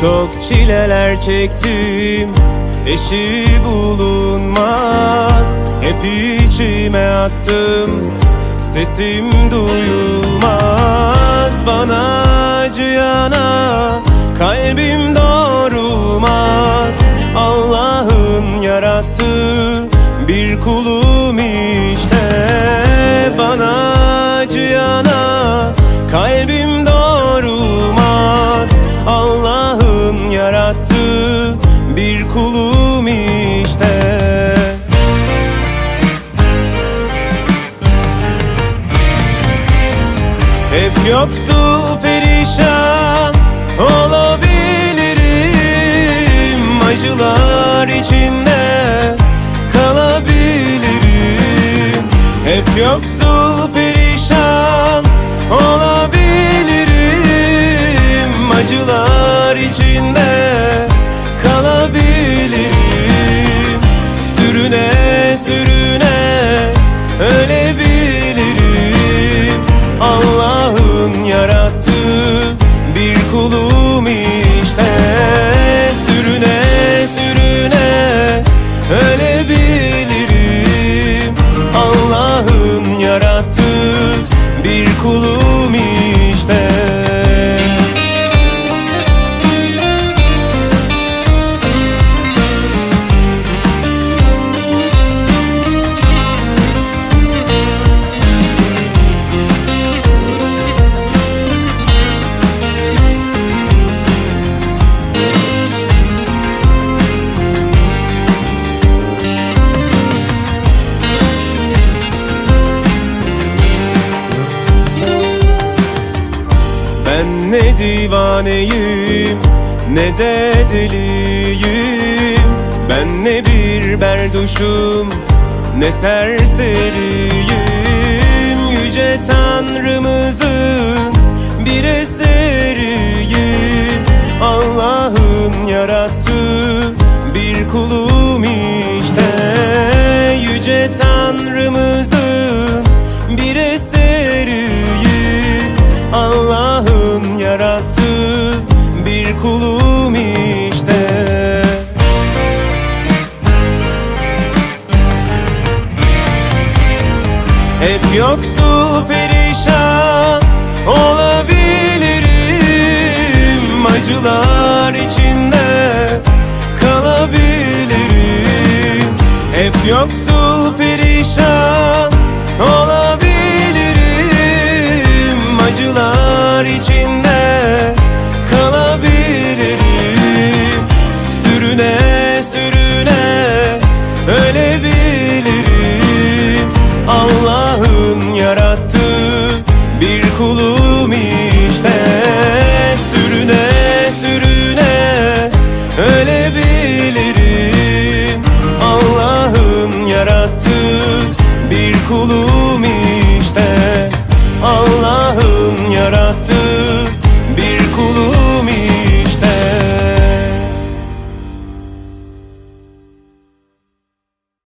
Çok çileler çektim Eşi bulunmaz. Hep içime attım Sesim duyulmaz. Bana acıyana Kalbim doğrulmaz Allah'ın yarattığı Bir kulum işte. Bana acıyana Kalbim Hep yoksul perişan olabilirim. Acılar içinde kalabilirim. Hep yoksul Yarattığı bir kulum işte ne divaneyim ne de deliyim. Ben ne bir berduşum ne serseriyim Hep yoksul perişan olabilirim. Acılar içinde kalabilirim. Hep yoksul yarattığı bir kulum